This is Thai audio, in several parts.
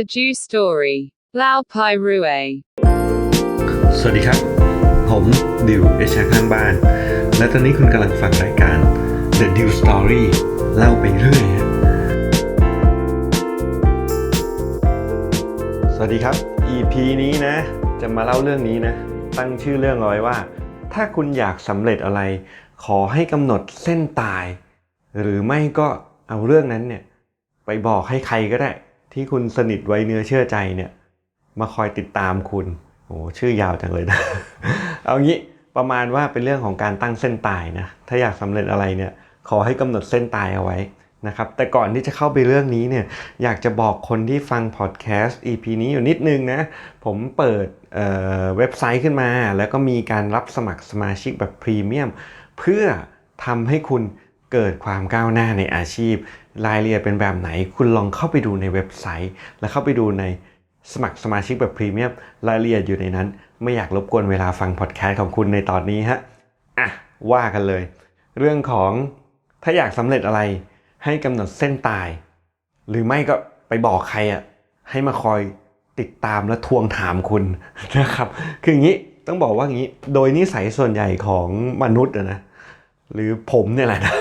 The Jew Story. Lao Pai Rue. สวัสดีครับ ผมดิวเอชาข้างบ้าน และตอนนี้คุณกำลังฟังรายการ The Dew Story เล่าไปเรื่อยสวัสดีครับ EP นี้นะ จะมาเล่าเรื่องนี้นะ ตั้งชื่อเรื่องเอาไว้ว่า ถ้าคุณอยากสำเร็จอะไร ขอให้กำหนดเส้นตาย หรือไม่ก็เอาเรื่องนั้นเนี่ย ไปบอกให้ใครก็ได้ ที่คุณสนิทไว้เนื้อเชื่อใจเนี่ย มาคอยติดตามคุณโอ้ชื่อยาวจังเลยนะ เอางี้ประมาณว่าเป็นเรื่องของการตั้งเส้นตายนะ ถ้าอยากสำเร็จอะไรเนี่ย ขอให้กำหนดเส้นตายเอาไว้นะครับ แต่ก่อนที่จะเข้าไปเรื่องนี้เนี่ย อยากจะบอกคนที่ฟังพอดแคสต์ EP นี้อยู่นิดนึงนะ ผมเปิดเเว็บไซต์ขึ้นมา แล้วก็มีการรับสมัครสมาชิกแบบพรีเมียมเพื่อทำให้คุณ เกิดความก้าวหน้าในอาชีพ รายละเอียดเป็นแบบไหน คุณลองเข้าไปดูในเว็บไซต์ แล้วเข้าไปดูในสมัครสมาชิกแบบพรีเมียมรายละเอียดอยู่ในนั้น ไม่อยากรบกวนเวลาฟังพอดแคสต์ของคุณในตอนนี้ฮะอะว่ากันเลย เรื่องของถ้าอยากสำเร็จอะไร ให้กำหนดเส้นตาย หรือไม่ก็ไปบอกใครอะให้มาคอยติดตามและทวงถามคุณนะครับ คืออย่างนี้ต้องบอกว่าอย่างนี้ โดยนิสัยส่วนใหญ่ของมนุษย์นะ หรือผมเนี่ยแหละนะ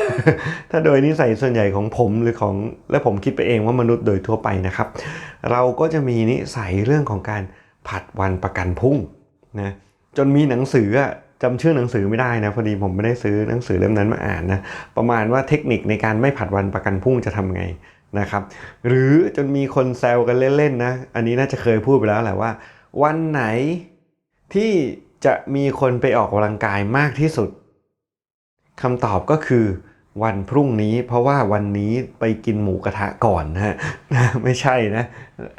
ถ้าโดยนิสัยส่วนใหญ่ของผมหรือของและผมคิดไปเองว่ามนุษย์โดยทั่วไปนะครับ เราก็จะมีนิสัยเรื่องของการผัดวันประกันพรุ่งนะจนมีหนังสือจำชื่อหนังสือไม่ได้นะพอดีผมไม่ได้ซื้อหนังสือเล่มนั้นมาอ่านนะประมาณว่าเทคนิคในการไม่ผัดวันประกันพรุ่งจะทำไงนะครับหรือจนมีคนแซวกันเล่นๆนะอันนี้น่าจะเคยพูดไปแล้วแหละว่า วันไหนที่จะมีคนไปออกกำลังกายมากที่สุด คำตอบก็คือวันพรุ่งนี้ เพราะว่าวันนี้ไปกินหมูกระทะก่อนนะฮะไม่ใช่นะ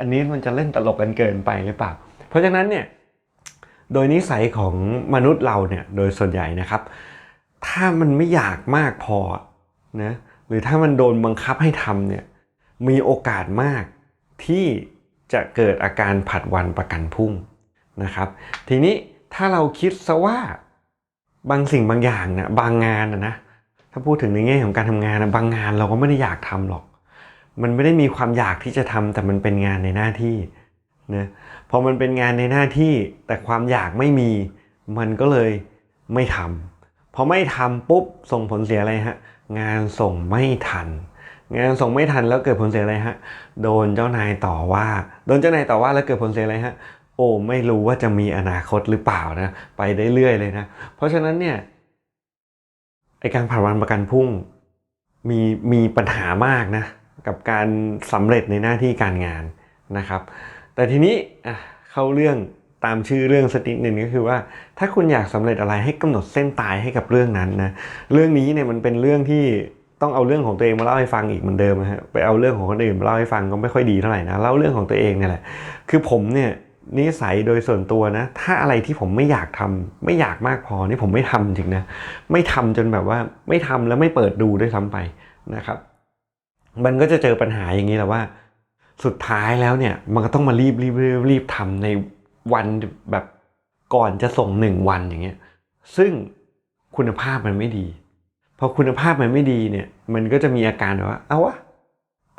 อันนี้มันจะเล่นตลกกันเกินไปหรือเปล่า เพราะฉะนั้นเนี่ยโดยนิสัยของมนุษย์เราเนี่ยโดยส่วนใหญ่นะครับ ถ้ามันไม่อยากมากพอนะหรือถ้ามันโดนบังคับให้ทำเนี่ยมีโอกาสมากที่จะเกิดอาการผัดวันประกันพรุ่งนะครับ ทีนี้ถ้าเราคิดซะว่า บางสิ่งบางอย่างนะบางงานนะนะถ้าพูดถึงในแง่ของการทำงานนะบางงานเราก็ไม่ได้อยากทำหรอก มันไม่ได้มีความอยากที่จะทำแต่มันเป็นงานในหน้าที่นะพอมันเป็นงานในหน้าที่ แต่ความอยากไม่มี มันก็เลยไม่ทำพอไม่ทำปุ๊บส่งผลเสียอะไรฮะ งานส่งไม่ทัน งานส่งไม่ทันแล้วเกิดผลเสียอะไรฮะ โดนเจ้านายต่อว่า โดนเจ้านายต่อว่าแล้วเกิดผลเสียอะไรฮะ โอ้ไม่รู้ว่าจะมีอนาคตหรือเปล่านะ ไปได้เรื่อยเลยนะ เพราะฉะนั้นเนี่ยไอการผ่านวันประกันพรุ่งมีมีปัญหามากนะ กับการสำเร็จในหน้าที่การงานนะครับ แต่ทีนี้เข้าเรื่องตามชื่อเรื่องสกนิหนึ่งก็คือว่า ถ้าคุณอยากสำเร็จอะไรให้กำหนดเส้นตายให้กับเรื่องนั้นนะเรื่องนี้เนี่ยมันเป็นเรื่องที่ต้องเอาเรื่องของตัวเองมาเล่าให้ฟังอีกเหมือนเดิมนะฮะไปเอาเรื่องของคนอื่นมาเล่าให้ฟังก็ไม่ค่อยดีเท่าไหร่นะเล่าเรื่องของตัวเองเนี่ยแหละคือผมเนี่ย นิสัยโดยส่วนตัวนะ ถ้าอะไรที่ผมไม่อยากทำไม่อยากมากพอนี่ผมไม่ทำจริงนะไม่ทำจนแบบว่าไม่ทำแล้วไม่เปิดดูด้วยซ้ำไปนะครับ มันก็จะเจอปัญหาอย่างนี้แหละว่า สุดท้ายแล้วเนี่ย มันก็ต้องมารีบรีบรีบรีบทำในวันแบบก่อนจะส่งหนึ่งวันอย่างเงี้ยซึ่งคุณภาพมันไม่ดีพอคุณภาพมันไม่ดีเนี่ย มันก็จะมีอาการแบบว่า เอาวะ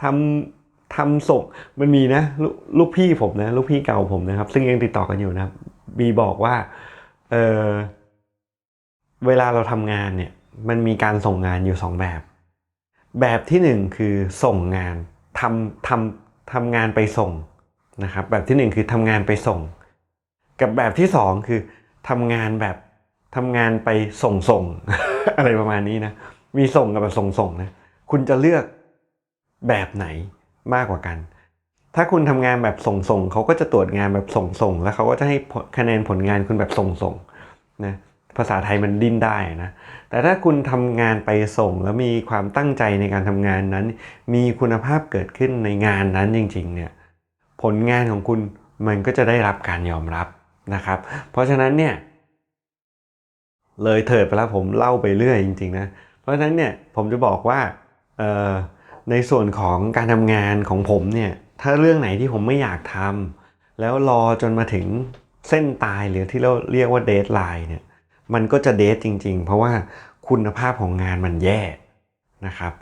ทำ ทำส่งมันมีนะลลูกพี่ผมนะลูกพี่เก่าผมนะครับ ซึ่งยังติดต่อกันอยู่นะครับมีบอกว่าเออเวลาเราทำงานเนี่ย มันมีการส่งงานอยู่สองแบบ แบบที่หนึ่งคือส่งงานทำทำทำงานไปส่งนะครับ แบบที่หนึ่งคือทำงานไปส่ง กับแบบที่สองคือทำงานแบบทำงานไปส่งส่งอะไรประมาณนี้นะมีส่งกับแบบส่งส่งนะคุณจะเลือกแบบไหน มากกว่ากัน ถ้าคุณทำงานแบบส่งส่งเขาก็จะตรวจงานแบบส่งส่งแล้วเขาก็จะให้คะแนนผลงานคุณแบบส่งส่งนะภาษาไทยมันดิ้นได้นะ แต่ถ้าคุณทำงานไปส่งแล้วมีความตั้งใจในการทำงานนั้น มีคุณภาพเกิดขึ้นในงานนั้นจริงๆเนี่ย ผลงานของคุณมันก็จะได้รับการยอมรับนะครับ เพราะฉะนั้นเนี่ย เลยเถิดไปแล้วผมเล่าไปเรื่อยจริง ๆ นะ เพราะฉะนั้นเนี่ยผมจะบอกว่า เออ ในส่วนของการทำงานของผมเนี่ย ถ้าเรื่องไหนที่ผมไม่อยากทำแล้วรอจนมาถึงเส้นตายหรือที่เราเรียกว่าเดทไลน์เนี่ย มันก็จะเดทจริง ๆ เพราะว่าคุณภาพของงานมันแย่นะครับ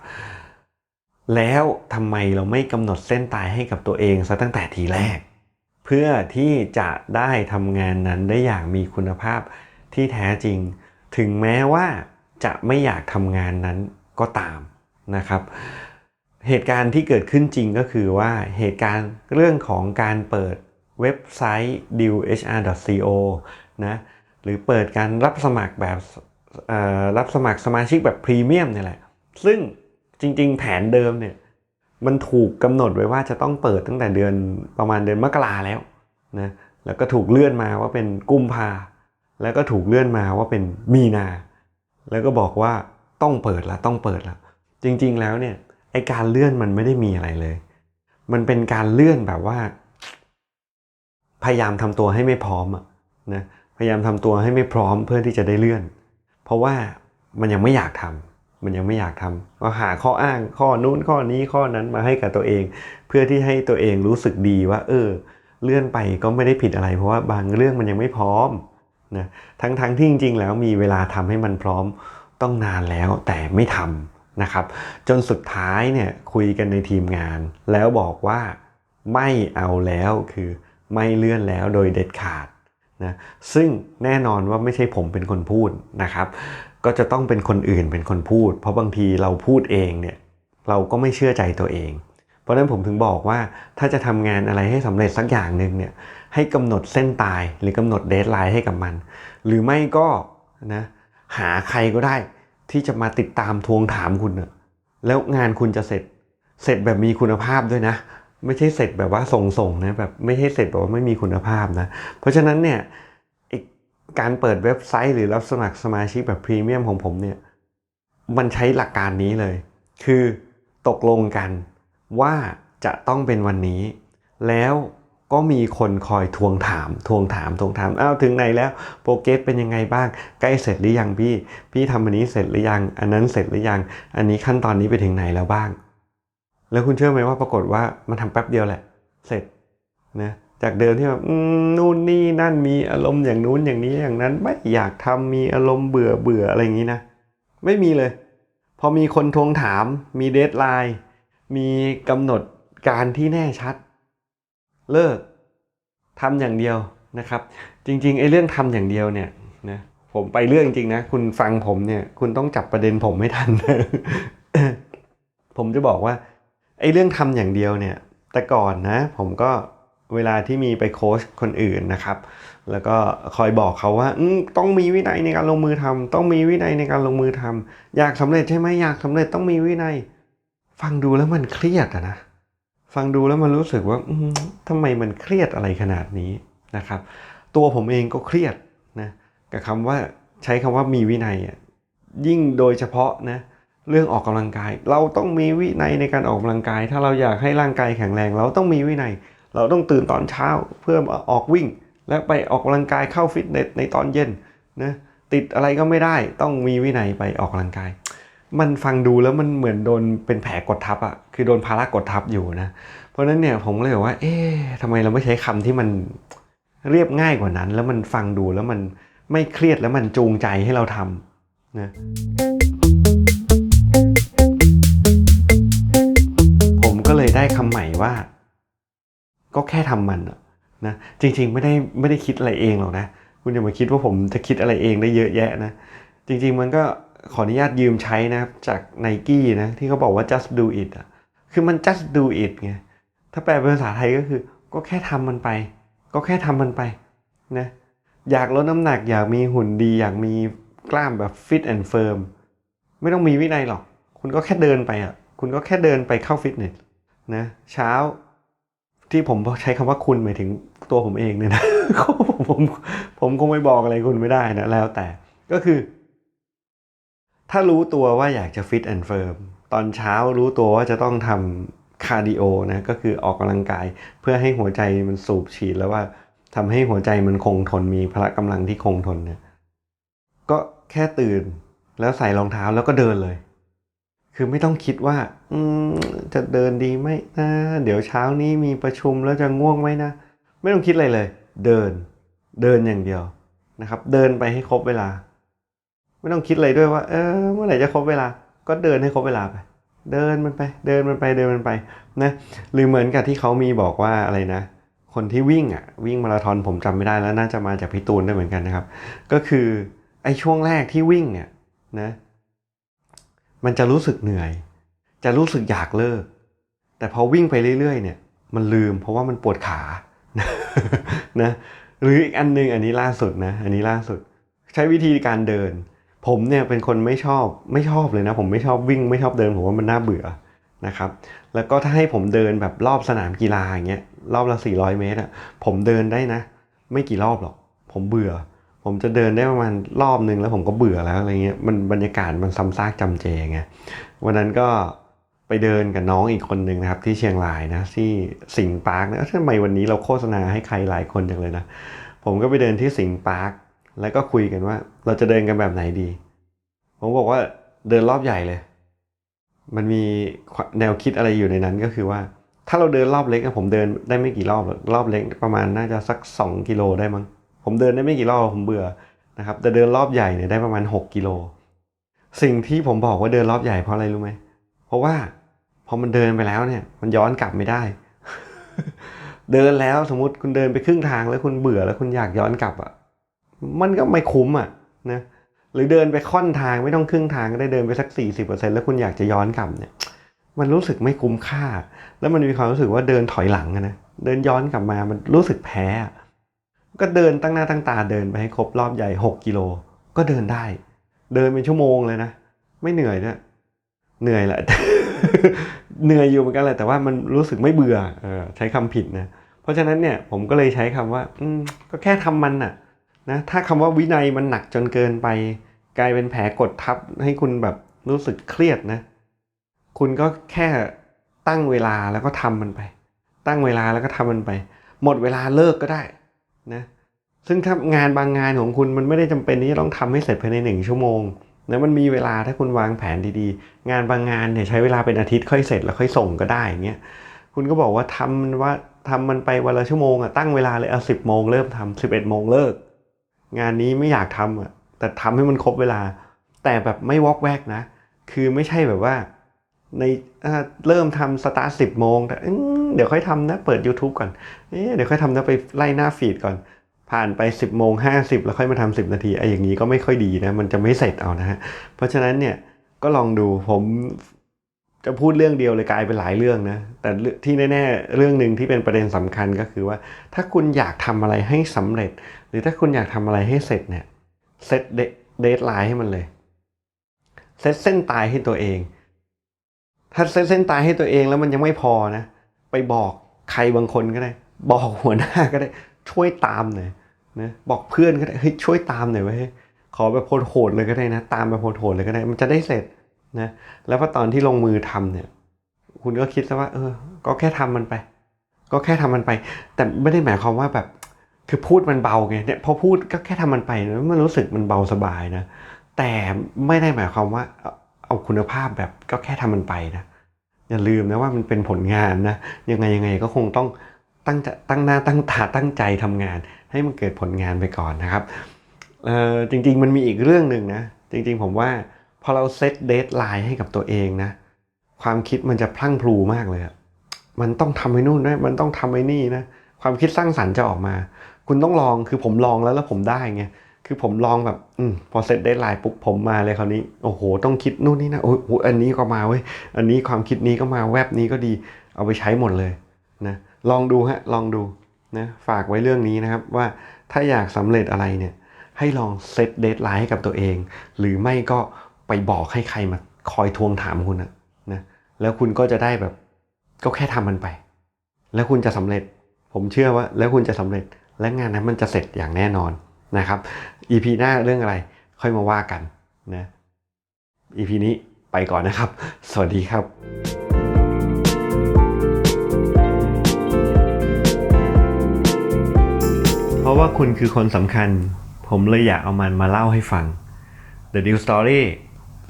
แล้วทำไมเราไม่กำหนดเส้นตายให้กับตัวเองซะตั้งแต่ทีแรก เพื่อที่จะได้ทำงานนั้นได้อย่างมีคุณภาพที่แท้จริง ถึงแม้ว่าจะไม่อยากทำงานนั้นก็ตามนะครับ เหตุการณ์ที่เกิดขึ้นจริงก็คือว่าเหตุการณ์เรื่องของการเปิดเว็บไซต์ dealhr.co นะหรือเปิดการรับสมัครแบบรับสมัครสมาชิกแบบพรีเมียมเนี่ยแหละ ซึ่งจริงๆ แผนเดิมเนี่ยมันถูกกำหนดไว้ว่าจะต้องเปิดตั้งแต่เดือนประมาณเดือนมกราแล้วนะแล้วก็ถูกเลื่อนมาว่าเป็นกุมภาแล้วก็ถูกเลื่อนมาว่าเป็นมีนา แล้วก็บอกว่าต้องเปิดละต้องเปิดละจริง ๆ แล้วเนี่ย ไอการเลื่อนมันไม่ได้มีอะไรเลย มันเป็นการเลื่อนแบบว่า พยายามทำตัวให้ไม่พร้อมอะนะพยายามทำตัวให้ไม่พร้อมเพื่อที่จะได้เลื่อน เพราะว่ามันยังไม่อยากทำมันยังไม่อยากทำก็หาข้ออ้างข้อนู้นข้อนี้ข้อนั้นมาให้กับตัวเอง เพื่อที่ให้ตัวเองรู้สึกดีว่า เออ เลื่อนไปก็ไม่ได้ผิดอะไร เพราะว่าบางเรื่องมันยังไม่พร้อมนะทั้งทั้งที่จริง ๆ แล้วมีเวลาทำให้มันพร้อมต้องนานแล้วแต่ไม่ทำ นะครับจนสุดท้ายเนี่ยคุยกันในทีมงาน แล้วบอกว่าไม่เอาแล้วคือไม่เลื่อนแล้วโดยเด็ดขาดนะซึ่งแน่นอนว่าไม่ใช่ผมเป็นคนพูดนะครับ ก็จะต้องเป็นคนอื่นเป็นคนพูด เพราะบางทีเราพูดเองเนี่ยเราก็ไม่เชื่อใจตัวเอง เพราะนั้นผมถึงบอกว่าถ้าจะทำงานอะไรให้สำเร็จสักอย่างหนึ่งเนี่ยให้กำหนดเส้นตายหรือกำหนดเดทไลน์ให้กับมัน หรือไม่ก็นะหาใครก็ได้ ที่จะมาติดตามทวงถามคุณนะแล้วงานคุณจะเสร็จ เสร็จแบบมีคุณภาพด้วยนะ ไม่ใช่เสร็จแบบว่าส่งๆนะแบบไม่ใช่เสร็จแบบว่าไม่มีคุณภาพนะ เพราะฉะนั้นเนี่ยกการเปิดเว็บไซต์หรือรับสมัครสมาชิกแบบพรีเมียมของผมเนี่ยมันใช้หลักการนี้เลย คือตกลงกันว่าจะต้องเป็นวันนี้ แล้ว ก็มีคนคอยทวงถาม ทวงถาม ทวงถาม อ้าวถึงไหนแล้ว โปรเกสเป็นยังไงบ้าง ใกล้เสร็จหรือยังพี่ พี่ทำอันนี้เสร็จหรือยัง อันนั้นเสร็จหรือยัง อันนี้ขั้นตอนนี้ไปถึงไหนแล้วบ้าง แล้วคุณเชื่อไหมว่าปรากฏว่ามันทำแป๊บเดียวแหละ เสร็จนะ จากเดิมที่แบบนู่นนี่นั่นมีอารมณ์อย่างนู้นอย่างนี้อย่างนั้น ไม่อยากทำมีอารมณ์เบื่อเบื่ออะไรอย่างนี้นะ ไม่มีเลย พอมีคนทวงถาม มีเดทไลน์ มีกำหนดการที่แน่ชัด เลิกทำอย่างเดียวนะครับ จริงๆไอ้เรื่องทำอย่างเดียวเนี่ยนะผมไปเรื่องจริงนะ คุณฟังผมเนี่ยคุณต้องจับประเด็นผมไม่ทัน ผมจะบอกว่าไอ้เรื่องทำอย่างเดียวเนี่ยแต่ก่อนนะผมก็เวลาที่มีไปโค้ชคนอื่นนะครับ แล้วก็คอยบอกเขาว่าต้องมีวินัยในการลงมือทำต้องมีวินัยในการลงมือทำอยากสำเร็จใช่ไหมอยากสำเร็จต้องมีวินัย ฟังดูแล้วมันเครียดอะนะ ฟังดูแล้วมันรู้สึกว่าอืมทำไมมันเครียดอะไรขนาดนี้นะครับ ตัวผมเองก็เครียดนะกับคำว่าใช้คำว่ามีวินัยอะยิ่งโดยเฉพาะนะเรื่องออกกำลังกาย เราต้องมีวินัยในการออกกำลังกาย ถ้าเราอยากให้ร่างกายแข็งแรง เราต้องมีวินัย เราต้องตื่นตอนเช้าเพื่อออกวิ่ง แล้วไปออกกำลังกายเข้าฟิตเนสในตอนเย็นนะติดอะไรก็ไม่ได้ต้องมีวินัยไปออกกำลังกาย มันฟังดูแล้วมันเหมือนโดนเป็นแผลกดทับอะคือโดนภาระกดทับอยู่นะ เพราะนั้นเนี่ยผมเลยบอกว่า เอ๊ะทำไมเราไม่ใช้คำที่มันเรียบง่ายกว่านั้น แล้วมันฟังดูแล้วมันไม่เครียดแล้วมันจูงใจให้เราทำนะผมก็เลยได้คำใหม่ว่า ก็แค่ทำมันนะจริง ๆ ไม่ได้ไม่ได้คิดอะไรเองหรอกนะ คุณอย่ามาคิดว่าผมจะคิดอะไรเองได้เยอะแยะนะ จริง ๆ มันก็ ขออนุญาตยืมใช้นะครับจาก n i กี้นะ ที่เขาบอกว่า just do it อะคือมัน just do it ไงถ้าแปลเป็นภาษาไทยก็คือ ก็แค่ทำมันไป ก็แค่ทำมันไปนะอยากลดน้ำหนักอยากมีหุ่นดี อยากมีกล้ามแบบ fit and firm ไม่ต้องมีวินัยหรอก คุณก็แค่เดินไปอะคุณก็แค่เดินไปเข้าฟิตเนสนะเช้าที่ผมใช้คำว่าคุณหมายถึงตัวผมเองเนี่ยนะผมผมผมคงไม่บอกอะไรคุณไม่ได้นะแล้วแต่ก็คือ ถ้ารู้ตัวว่าอยากจะฟิตแอนด์เฟิร์มตอนเช้ารู้ตัวว่าจะต้องทำคาร์ดิโอนะก็คือออกกำลังกาย เพื่อให้หัวใจมันสูบฉีดแล้วว่าทำให้หัวใจมันคงทนมีพละกำลังที่คงทนเนี่ยก็แค่ตื่นแล้วใส่รองเท้าแล้วก็เดินเลย คือไม่ต้องคิดว่า อืจะเดินดีไหมนะเดี๋ยวเช้านี้มีประชุมแล้วจะง่วงไหมนะ ไม่ต้องคิดอะไรเลย เดิน เดินอย่างเดียวนะครับ เดินไปให้ครบเวลา ไม่ต้องคิดอะไรด้วยว่า เออเมื่อไหร่จะครบเวลา ก็เดินให้ครบเวลาไป เดินมันไป เดินมันไป เดินมันไปนะ หรือเหมือนกับที่เขามีบอกว่าอะไรนะ คนที่วิ่งอะวิ่งมาราธอนผมจำไม่ได้แล้วน่าจะมาจากพี่ตูนได้เหมือนกันนะครับ ก็คือไอ้ช่วงแรกที่วิ่งเนี่ยนะ มันจะรู้สึกเหนื่อย จะรู้สึกอยากเลิก แต่พอวิ่งไปเรื่อยๆ เนี่ย มันลืมเพราะว่ามันปวดขานะหรืออีกอันหนึงอันนี้ล่าสุดนะ อันนี้ล่าสุด ใช้วิธีการเดิน ผมเนี่ยเป็นคนไม่ชอบไม่ชอบเลยนะ ผมไม่ชอบวิ่งไม่ชอบเดินผมว่ามันน่าเบื่อนะครับ แล้วก็ถ้าให้ผมเดินแบบรอบสนามกีฬาอย่างเงี้ยรอบละ 400 เมตรอะผมเดินได้นะ ไม่กี่รอบหรอก ผมเบื่อ ผมจะเดินได้ประมาณรอบนึงแล้วผมก็เบื่อแล้วอะไรเงี้ยมันบรรยากาศมันซ้ำซากจำเจไงวันนั้นก็ไปเดินกับน้องอีกคนหนึ่งนะครับ ที่เชียงรายนะที่สิงห์ปาร์คนะเอ้าทำไมวันนี้เราโฆษณาให้ใครหลายคนจังเลยนะ ผมก็ไปเดินที่สิงห์ปาร์ค แล้วก็คุยกันว่า เราจะเดินกันแบบไหนดี ผมบอกว่าเดินรอบใหญ่เลย มันมีแนวคิดอะไรอยู่ในนั้นก็คือว่า ถ้าเราเดินรอบเล็กอะผมเดินได้ไม่กี่รอบรอบเล็กประมาณน่าจะสัก 2 กิโลได้มั้งผมเดินได้ไม่กี่รอบผมเบื่อนะครับแต่เดินรอบใหญ่เนี่ยได้ประมาณ 6 กิโล สิ่งที่ผมบอกว่าเดินรอบใหญ่เพราะอะไรรู้ไหมเพราะว่าพอมันเดินไปแล้วเนี่ย มันย้อนกลับไม่ได้ เดินแล้วสมมติคุณเดินไปครึ่งทางแล้วคุณเบื่อแล้วคุณอยากย้อนกลับอะ มันก็ไม่คุ้มอะนะหรือเดินไปค่อนทางไม่ต้องครึ่งทางก็ได้เดินไปสัก 40%แล้วคุณอยากจะย้อนกลับเนี่ยมันรู้สึกไม่คุ้มค่า แล้วมันมีความรู้สึกว่าเดินถอยหลังนะเดินย้อนกลับมามันรู้สึกแพ้อะก็เดินตั้งหน้าตั้งตาเดินไปให้ครบรอบใหญ่ 6 กิโล ก็เดินได้ เดินเป็นชั่วโมงเลยนะ ไม่เหนื่อยด้วยเหนื่อยแหละเหนื่อยอยู่เหมือนกันแหละแต่ว่ามันรู้สึกไม่เบื่อเออใช้คำผิดนะเพราะฉะนั้นเนี่ยผมก็เลยใช้คำว่า อืมก็แค่ทำมันน่ะ นะถ้าคำว่าวินัยมันหนักจนเกินไป กลายเป็นแผลกดทับให้คุณแบบรู้สึกเครียดนะ คุณก็แค่ตั้งเวลาแล้วก็ทำมันไป ตั้งเวลาแล้วก็ทำมันไป หมดเวลาเลิกก็ได้นะซึ่งถ้างานบางงานของคุณมันไม่ได้จำเป็นที่จะต้องทำให้เสร็จภายในหนึ่งชั่วโมงนะมันมีเวลาถ้าคุณวางแผนดีๆ งานบางงานเนี่ยใช้เวลาเป็นอาทิตย์ค่อยเสร็จแล้วค่อยส่งก็ได้อย่างเงี้ยคุณก็บอกว่าทำมันว่าทำมันไปวันละชั่วโมงอะตั้งเวลาเลยเอาสิบโมงเริ่มทำสิบเอ็ดโมงเลิก งานนี้ไม่อยากทำอะแต่ทำให้มันครบเวลา แต่แบบไม่วอกแวกนะ คือไม่ใช่แบบว่าในเริ่มทำสตาร์สิบโมงแต่เดี๋ยวค่อยทำนะเปิด YouTube ก่อนเอเดี๋ยวค่อยทำนะไปไล่หน้าฟีดก่อน ผ่านไป 10บโมงห้าสิบแล้วค่อยมาทำสิบนาทีไอ้อย่างนี้ก็ไม่ค่อยดีนะ มันจะไม่เสร็จเอานะฮะเพราะฉะนั้นเนี่ยก็ลองดูผมจะพูดเรื่องเดียวเลยกลายเป็นหลายเรื่องนะ แต่ที่แน่ ๆ เรื่องหนึ่งที่เป็นประเด็นสำคัญก็คือว่า ถ้าคุณอยากทำอะไรให้สำเร็จ รือถ้าคุณอยากทำอะไรให้เสร็จเนี่ยเซตเดทไลน์ให้มันเลยเซตเส้นตายให้ตัวเอง ถ้าเซตเส้นตายให้ตัวเองแล้วมันยังไม่พอนะ ไปบอกใครบางคนก็ได้ บอกหัวหน้าก็ได้ช่วยตามหน่อยนะบอกเพื่อนก็ได้เฮ้ยช่วยตามหน่อยไว้ยขอแบบโหดเลยก็ได้นะ ตามแบบโหดเลยก็ได้ มันจะได้เสร็จนะแล้วพอตอนที่ลงมือทำเนี่ย คุณก็คิดซะว่า เออ ก็แค่ทำมันไป ก็แค่ทำมันไป แต่ไม่ได้หมายความว่าแบบ คือพูดมันเบาไงเนี่ยพอพูดก็แค่ทำมันไปมันรู้สึกมันเบาสบายนะ แต่ไม่ได้หมายความว่าเอาคุณภาพแบบก็แค่ทำมันไปนะอย่าลืมนะว่ามันเป็นผลงานนะยังไงยังไงก็คงต้องตั้งใจตั้งหน้าตั้งตาตั้งใจทำงาน ให้มันเกิดผลงานไปก่อนนะครับเอ่อจริง ๆ มันมีอีกเรื่องหนึ่งนะจริง ๆ ผมว่าพอเราเซตเดทไลน์ให้กับตัวเองนะความคิดมันจะพลั่งพลูมากเลยมันต้องทำไอ้นู่นนะมันต้องทำไอ้นี่นะความคิดสร้างสรรค์จะออกมา คุณต้องลองคือผมลองแล้วแล้วผมได้ไงคือผมลองแบบอืมพอเสร็จได้ไลน์ปุ๊บผมมาเลยคราวนี้โอ้โห ต้องคิดนู่นนี่นะโอ้โหอันนี้ก็มาเว้ยอันนี้ความคิดนี้ก็มาแวบนี้ก็ดี เอาไปใช้หมดเลยนะลองดูฮะลองดูนะฝากไว้เรื่องนี้นะครับว่าถ้าอยากสำเร็จอะไรเนี่ย ให้ลองเซตเดทไลน์ให้กับตัวเอง หรือไม่ก็ไปบอกให้ใครมาคอยทวงถามคุณนะนะแล้วคุณก็จะได้แบบก็แค่ทำมันไป แล้วคุณจะสำเร็จ ผมเชื่อว่า แล้วคุณจะสำเร็จ และงานนั้นมันจะเสร็จอย่างแน่นอนนะครับ EP หน้าเรื่องอะไรค่อยมาว่ากันนะ EP นี้ไปก่อนนะครับ สวัสดีครับเพราะว่าคุณคือคนสำคัญ ผมเลยอยากเอามันมาเล่าให้ฟัง The New Story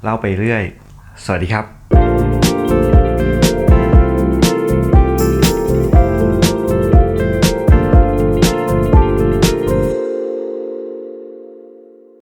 เล่าไปเรื่อย สวัสดีครับ